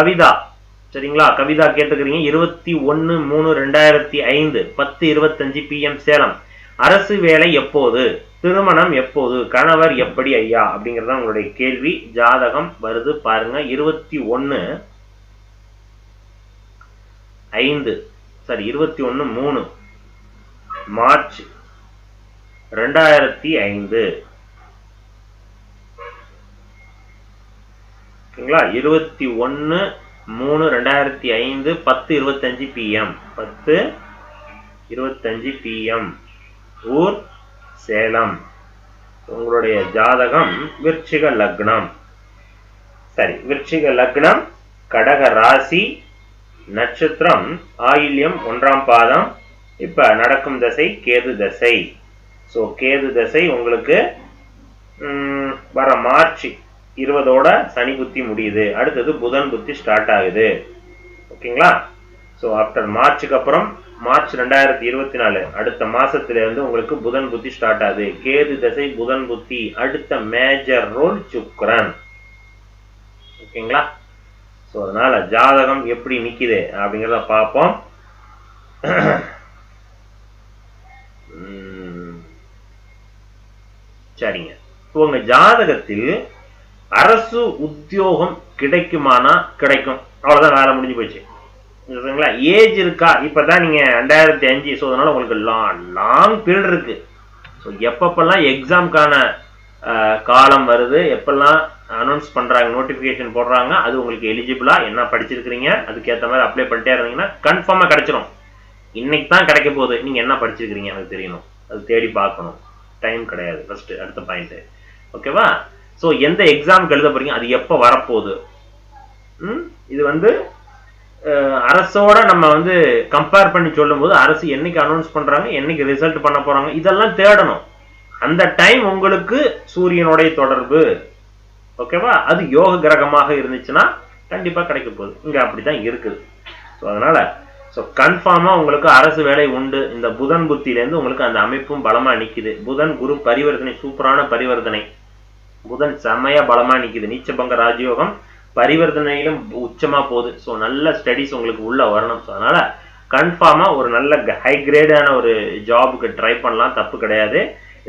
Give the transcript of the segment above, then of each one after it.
கவிதா. சரிங்களா? கவிதா கேட்டுக்கிறீங்க. இருபத்தி ஒன்னு மூணு ரெண்டாயிரத்தி ஐந்து பத்து இருபத்தஞ்சு பிஎம் சேலம். அரசு வேலை எப்போது? திருமணம் எப்போது? கணவர் எப்படி ஐயா? அப்படிங்கறது உங்களுடைய கேள்வி. ஜாதகம் வருது பாருங்க. இருபத்தி ஒன்னு ஐந்து. சாரி இருபத்தி ஒன்னு மூணு. மார்ச் ரெண்டாயிரத்தி ஐந்து. ஓகேங்களா? இருபத்தி ஒன்னு மூணு ரெண்டாயிரத்தி ஐந்து பத்து இருபத்தஞ்சு பிஎம் பத்து இருபத்தஞ்சு பிஎம் ஊர் சேலம். உங்களுடைய ஜாதகம் விருச்சிக லக்னம். சரி விருச்சிக லக்னம் கடக ராசி நட்சத்திரம் ஆயில்யம் ஒன்றாம் பாதம். இப்ப நடக்கும் தசை கேது தசை. ஸோ கேது தசை உங்களுக்கு வர மார்ச் இருபதோட சனி புத்தி முடியுது. அடுத்தது புதன் புத்தி ஸ்டார்ட் ஆகுது. ஓகேங்களா ஸோ ஆஃப்டர் மார்ச்சுக்கு அப்புறம் மார்ச் ரெண்டாயிரத்தி இருபத்தி நாலு அடுத்த மாசத்திலிருந்து உங்களுக்கு புதன் புத்தி ஸ்டார்ட் ஆகுது. கேது தசை புதன் புத்தி அடுத்த மேஜர் ரோல் சுக்கிரன். ஓகேங்களா ஸோ அதனால ஜாதகம் எப்படி நிற்கிது அப்படிங்கிறத பார்ப்போம். சரிங்க. உங்க ஜாதகத்தில் அரசு உத்தியோகம் கிடைக்குமானா கிடைக்கும். அவ்வளவுதான் வேலை முடிஞ்சு போச்சு. சரிங்களா? ஏஜ் இருக்கா? இப்பதான் நீங்க ரெண்டாயிரத்தி அஞ்சு ஸோ அதனால உங்களுக்கு லாங் லாங் பீரியட் இருக்கு. ஸோ எப்பப்பெல்லாம் எக்ஸாம்க்கான காலம் வருது எப்பெல்லாம் அனௌன்ஸ் பண்றாங்க நோட்டிஃபிகேஷன் போடுறாங்க அது உங்களுக்கு எலிஜிபிளா என்ன படிச்சிருக்கிறீங்க அதுக்கேற்ற மாதிரி அப்ளை பண்ணிட்டே இருந்தீங்கன்னா கன்ஃபார்மா கிடைச்சிடும் இன்னைக்கு தான் கிடைக்க போகுது. நீங்க என்ன படிச்சிருக்கிறீங்க எனக்கு தெரியணும். அது தேடி பார்க்கணும். டைம் கிடையாது. ஃபர்ஸ்ட் அடுத்த பாயிண்ட் ஓகேவா ஸோ எந்த எக்ஸாமுக்கு எழுத போறீங்க? அது எப்போ வரப்போகுது? ம்? இது வந்து அரசோட நம்ம வந்து கம்பேர் பண்ணி சொல்லும்போது அரசு என்னைக்கு அனௌன்ஸ் பண்றாங்க என்னைக்கு ரிசல்ட் பண்ண போறாங்க இதெல்லாம் தேடணும். அந்த டைம் உங்களுக்கு சூரியனுடைய தொடர்பு. ஓகேவா அது யோக கிரகமாக இருந்துச்சுன்னா கண்டிப்பா கிடைக்க போகுது. இங்க அப்படிதான் இருக்குது. ஸோ அதனால ஸோ கன்ஃபார்மாக உங்களுக்கு அரசு வேலை உண்டு. இந்த புதன் புத்தியிலேருந்து உங்களுக்கு அந்த அமைப்பும் பலமாக நிற்கிது புதன் குரு பரிவர்த்தனை சூப்பரான பரிவர்த்தனை. புதன் செம்மையா பலமா நிக்குது. நீச்சபங்க ராஜயோகம் பரிவர்த்தனையிலும் உச்சமா போகுது. ஸோ நல்ல ஸ்டடிஸ் உங்களுக்கு உள்ள வரணும். ஸோ அதனால கன்ஃபார்மா ஒரு நல்ல ஹை கிரேடான ஒரு ஜாபுக்கு ட்ரை பண்ணலாம். தப்பு கிடையாது.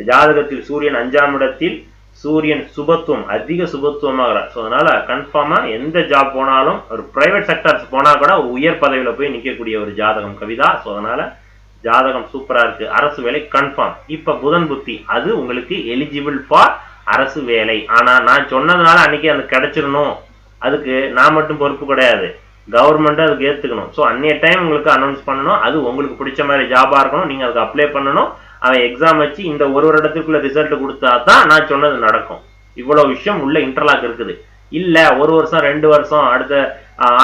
ஜாதகத்தில் சூரியன் அஞ்சாம் இடத்தில் சூரியன் சுபத்துவம் அதிக சுபத்துவமாகிறார். ஸோ அதனால கன்ஃபார்மா எந்த ஜாப் போனாலும் ஒரு பிரைவேட் செக்டர்ஸ் போனா கூட ஒரு உயர் பதவியில போய் நிற்கக்கூடிய ஒரு ஜாதகம் கவிதா. ஸோ அதனால ஜாதகம் சூப்பரா இருக்கு. அரசு வேலை கன்ஃபார்ம் இப்ப புதன் புத்தி அது உங்களுக்கு எலிஜிபிள் ஃபார் அரசு வேலை. ஆனா நான் சொன்னதுனால அன்னைக்கு அது கிடைச்சிடணும். அதுக்கு நான் மட்டும் பொறுப்பு கிடையாது. கவர்மெண்ட் அதுக்கு ஏத்துக்கணும். ஸோ அன்னைய டைம் உங்களுக்கு அனௌன்ஸ் பண்ணணும். அது உங்களுக்கு பிடிச்ச மாதிரி ஜாபா இருக்கணும். நீங்க அதுக்கு அப்ளை பண்ணணும். அவன் எக்ஸாம் வச்சு இந்த ஒரு வருடத்துக்குள்ள ரிசல்ட் கொடுத்தா தான் நான் சொன்னது நடக்கும். இவ்வளவு விஷயம் உள்ள இன்டர்லாக் இருக்குது. இல்ல ஒரு வருஷம் ரெண்டு வருஷம் அடுத்த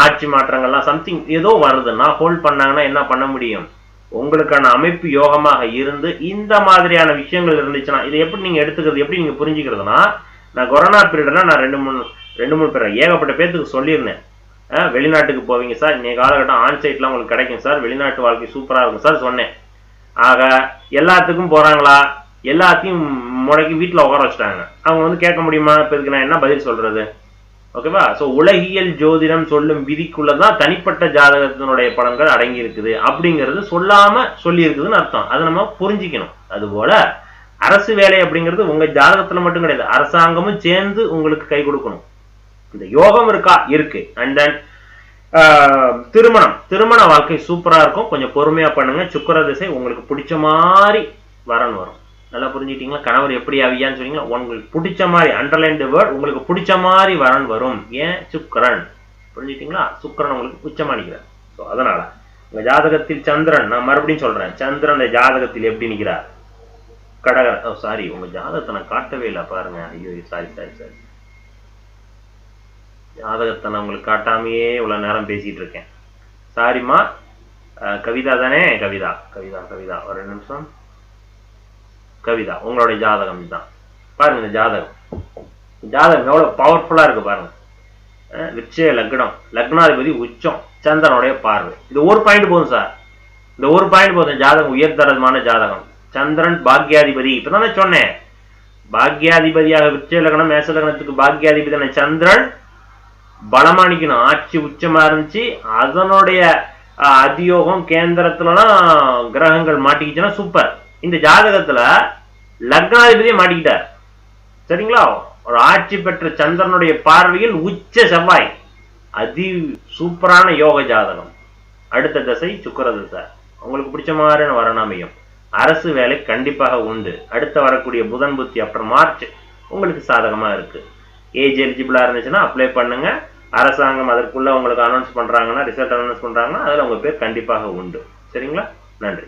ஆட்சி மாற்றங்கள்லாம் சம்திங் ஏதோ வருதுன்னா ஹோல்ட் பண்ணாங்கன்னா என்ன பண்ண முடியும்? உங்களுக்கான அமைப்பு யோகமாக இருந்து இந்த மாதிரியான விஷயங்கள் இருந்துச்சுன்னா இதை எப்படி நீங்க எடுத்துக்கிறது எப்படி நீங்க புரிஞ்சுக்கிறதுனா நான் கொரோனா பீரியட்ல நான் ரெண்டு மூணு ரெண்டு மூணு பேர் ஏகப்பட்ட பேர்த்துக்கு சொல்லியிருந்தேன். வெளிநாட்டுக்கு போவீங்க சார் இன்னைக்கு காலகட்டம் ஆன் சைட்லாம் உங்களுக்கு கிடைக்கும் சார் வெளிநாட்டு வாழ்க்கை சூப்பராக இருக்கும் சார் சொன்னேன். ஆக எல்லாத்துக்கும் போகிறாங்களா எல்லாத்தையும் முடக்கி வீட்டில் உட்கார வச்சுட்டாங்க. அவங்க வந்து கேட்க முடியுமா? இப்போ இதுக்கு நான் என்ன பதில் சொல்கிறது ஓகேவா ஸோ உலகியல் ஜோதிடம் சொல்லும் விதிக்குள்ளதான் தனிப்பட்ட ஜாதகத்தினுடைய பலன்கள் அடங்கி இருக்குது அப்படிங்கிறது சொல்லாம சொல்லி இருக்குதுன்னு அர்த்தம். அதை நம்ம புரிஞ்சுக்கணும். அதுபோல அரசு வேலை அப்படிங்கிறது உங்க ஜாதகத்துல மட்டும் கிடையாது. அரசாங்கமும் சேர்ந்து உங்களுக்கு கை கொடுக்கணும். இந்த யோகம் இருக்கா? இருக்கு. அண்ட் தென் திருமணம். திருமண வாழ்க்கை சூப்பரா இருக்கும். கொஞ்சம் பொறுமையா பண்ணுங்க. சுக்கர திசை உங்களுக்கு பிடிச்ச மாதிரி வரன் வரும். நல்லா புரிஞ்சுக்கிட்டீங்களா? கணவர் எப்படி ஆவியான்னு சொன்னீங்களா? உங்களுக்கு பிடிச்ச மாதிரி அண்டர்லைன் வேர்ட் உங்களுக்கு பிடிச்ச மாதிரி வரன் வரும். ஏன்? சுக்கரன். புரிஞ்சுக்கிட்டீங்களா? சுக்கரன் உங்களுக்கு உச்சமானிக்கிறார் ஸோ அதனால உங்க ஜாதகத்தில் சந்திரன் நான் மறுபடியும் சொல்றேன் சந்திரன் ஜாதகத்தில் எப்படி நிற்கிறார் கடகர் ஓ சாரி உங்க ஜாதகத்தை நான் காட்டவே இல்லை பாருங்க. ஐயோ சாரி சாரி சாரி ஜாதகத்தை நான் உங்களுக்கு காட்டாமையே இவ்வளவு நேரம் பேசிட்டு இருக்கேன். சாரிம்மா கவிதா தானே? கவிதா கவிதா கவிதா. ஒரு நிமிஷம். கவிதா உங்களுடைய ஜாதகம் தான் பாருங்க இந்த ஜாதகம். ஜாதகம் எவ்வளவு பவர்ஃபுல்லா இருக்கு பாருங்க. அஹ், விச்சய லக்னம். லக்னாதிபதி உச்சம் சந்திரனுடைய பார்வை. இது ஒரு பாயிண்ட் போதும் சார் இந்த ஒரு பாயிண்ட் போதும். ஜாதகம் உயர்தரமான ஜாதகம். சந்திரன் பாக்யாதிபதி. இப்பதானே சொன்னேன். பாக்யாதிபதியாக விச்சய லக்னம் மேச லக்னத்துக்கு பாக்யாதிபதியான சந்திரன் பலமா நிக்கணும். ஆட்சி உச்சமா இருந்துச்சு. அதனுடைய அதியோகம் கேந்திரத்துலலாம் கிரகங்கள் மாட்டிக்கிச்சுன்னா சூப்பர் இந்த ஜாதகத்துல லக்னாதிபதியை மாட்டிக்கிட்டார். சரிங்களா? ஒரு ஆட்சி பெற்ற சந்திரனுடைய பார்வையில் உச்ச செவ்வாய். அதி சூப்பரான யோக ஜாதகம். அடுத்த தசை சுக்கிர தசை. உங்களுக்கு பிடிச்ச மாதிரியான வரணாமையும் அரசு வேலை கண்டிப்பாக உண்டு. அடுத்த வரக்கூடிய புதன் புத்தி அப்புறம் மார்ச் உங்களுக்கு சாதகமா இருக்கு. ஏஜ் எலிஜிபிளா இருந்துச்சுன்னா அப்ளை பண்ணுங்க. அரசாங்கம் அதற்குள்ள உங்களுக்கு அனௌன்ஸ் பண்றாங்கன்னா ரிசல்ட் அனௌன்ஸ் பண்றாங்கன்னா அதுல உங்க பேர் கண்டிப்பாக உண்டு. சரிங்களா? நன்றி.